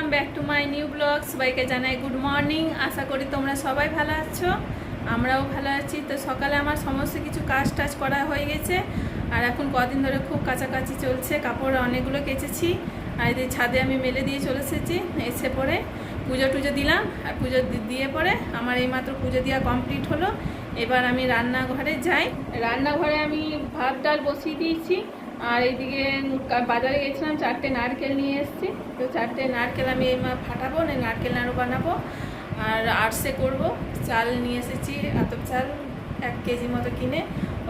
Welcome back to my new blog সবাইকে জানাই good morning আশা করি তোমরা সবাই ভালো আছো। আমরাও ভালো আছি। তো সকালে আমার সমস্ত কিছু কাজ টাজ করা হয়ে গেছে। আর এখন কদিন ধরে খুব কাছাকাছি চলছে। কাপড় অনেকগুলো কেচেছি। আর যে ছাদে আমি মেলে দিয়ে চলে এসেছি এসে পরে পুজো টুজো দিলাম। আর পুজো দিয়ে পরে আমার এইমাত্র পুজো দেওয়া কমপ্লিট হলো। এবার আমি রান্নাঘরে যাই। রান্নাঘরে আমি ভাত, ডাল বসিয়ে দিয়েছি। আর এইদিকে বাজারে গেছিলাম, চারটে নারকেল নিয়ে এসেছি। তো চারটে নারকেল আমি এই মা ফাটাবো, না নারকেল নাড়ু বানাবো। আর আর্টসে করব। চাল নিয়ে এসেছি এত চাল এক কেজি মতো কিনে।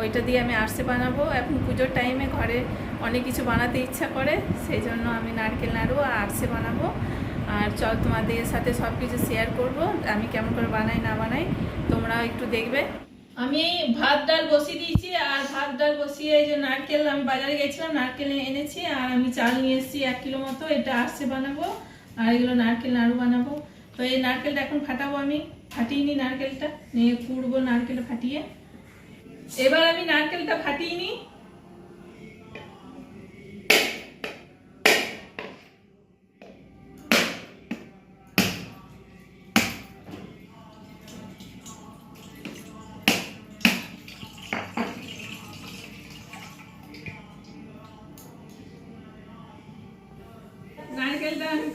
ওইটা দিয়ে আমি আর্টসে বানাবো। এখন পুজোর টাইমে ঘরে অনেক কিছু বানাতে ইচ্ছা করে, সেই জন্য আমি নারকেল নাড়ু আর আরসে বানাবো। আর চল তোমাদের সাথে সব কিছু শেয়ার করব, আমি কেমন করে বানাই, না বানাই, তোমরাও একটু দেখবে। আমি ভাত, ডাল বসিয়ে দিয়েছি, আর ভাত, ডাল বসিয়ে এই যে নারকেল, আমি বাজারে গেছিলাম, নারকেল এনেছি, আর আমি চাল নিয়ে এসেছি এক কিলো মতো, এটা আসছে বানাবো, আর এগুলো নারকেল নাড়ু বানাবো। তো এই নারকেলটা এখন ফাটাবো আমি, ফাটিয়ে নিই নারকেলটা, নিয়ে কুড়বো নারকেলটা ফাটিয়ে। এবার আমি নারকেলটা ফাটিয়ে নিই।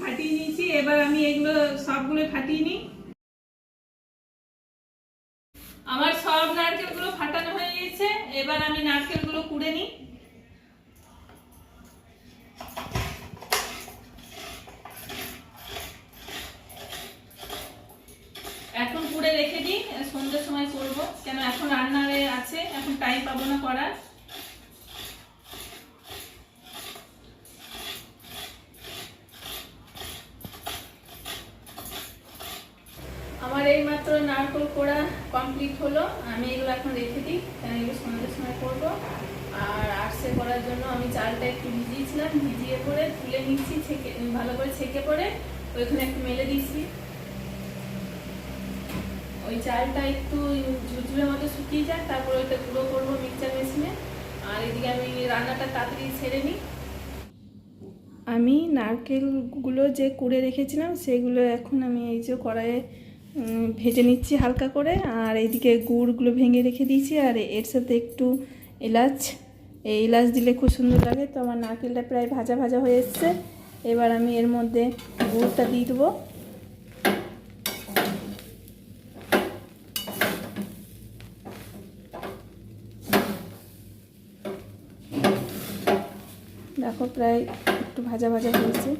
ফাটিয়ে নিয়েছি, এবার আমি এগুলো সবগুলো ফাটিয়ে নিই। আমার সব নারকেলগুলো ফাটানো হয়ে গেছে, এবার আমি নারকেলগুলো কুড়ে নিই। এখন কুড়ে রেখে দিই, সন্ধ্যের সময় করব, কেন এখন রান্নারে আছে, এখন টাইম পাবো না করার আমার এই মাত্র নারকল কোড়া কমপ্লিট হলো, আমি এগুলো এখন রেখে দিই কেন এগুলো সন্ধ্যের সময় করব। আর আর্টসে করার জন্য আমি চালটা একটু ভিজিয়েছিলাম, ভিজিয়ে পরে তুলে নিচ্ছি, ছেঁকে, ভালো করে ছেঁকে পরে ওইখানে একটু মেলে দিচ্ছি। ওই চালটা একটু ঝুরঝুরের মতো শুকিয়ে যাক, তারপরে ওইটা গুঁড়ো করব মিক্সচার মেশিনে। আর এদিকে আমি রান্নাটা তাড়াতাড়ি ছেড়ে নিই। আমি নারকেলগুলো যে কুড়ে রেখেছিলাম, সেগুলো এখন আমি এই যে কড়াইয়ে ভেজে নিচ্ছি হালকা করে, আর এইদিকে গুড়গুলো ভেঙে রেখে দিয়েছি, আর এর সাথে একটু এলাচ। এই এলাচ দিলে খুব সুন্দর লাগে, তো আমার নারকেলটা প্রায় ভাজা ভাজা হয়ে এসছে। এবার আমি এর মধ্যে গুড়টা দিয়ে দেবো। দেখো, প্রায় একটু ভাজা ভাজা হয়েছে।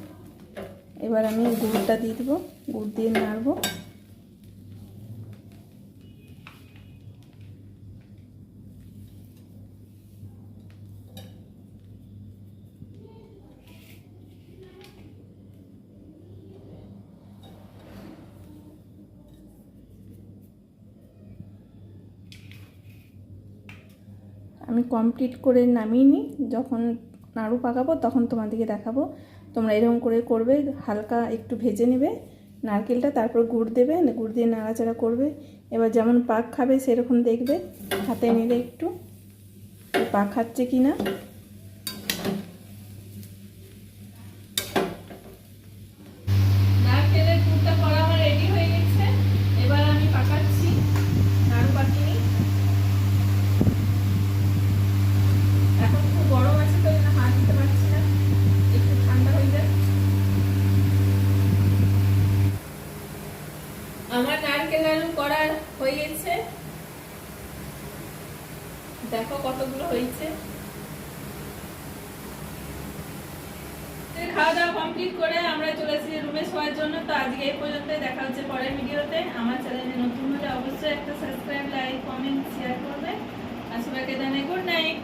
এবার আমি গুড়টা দিয়ে দেবো, গুড় দিয়ে নাড়বো। আমি কমপ্লিট করে নামিয়ে নিই। যখন নাড়ু পাকাবো তখন তোমাদেরকে দেখাবো। তোমরা এরকম করে করবে, হালকা একটু ভেজে নেবে, নারকেলটা তারপর গুড় দেবে, গুড় দিয়ে নাড়াচাড়া করবে। এবার যেমন পাক খাবে সেরকম দেখবে, হাতে নিলে একটু। পাক খাচ্ছে কি না নারকেলের গুড়টা করা আমার রেডি হয়ে গেছে এবার আমি পাকাচ্ছি নাড়ু পাকিয়ে নিই এখন খুব গরম আছে তো জন্য হাত দিতে পারছি না একটু ঠান্ডা হয়ে যায় আমার নারকেল নাড়ু করা গেছে দেখো কতগুলো হয়েছে। খাওয়া দাওয়া কমপ্লিট করে আমরা চলে এসেছি রুমে শোয়ার জন্য। তো আজকে এই পর্যন্ত দেখা হচ্ছে পরের ভিডিওতে। আমার চ্যানেলে নতুন হলে অবশ্যই একটা সাবস্ক্রাইব লাইক কমেন্ট শেয়ার করবে। আর সবাইকে জানাই গুড নাইট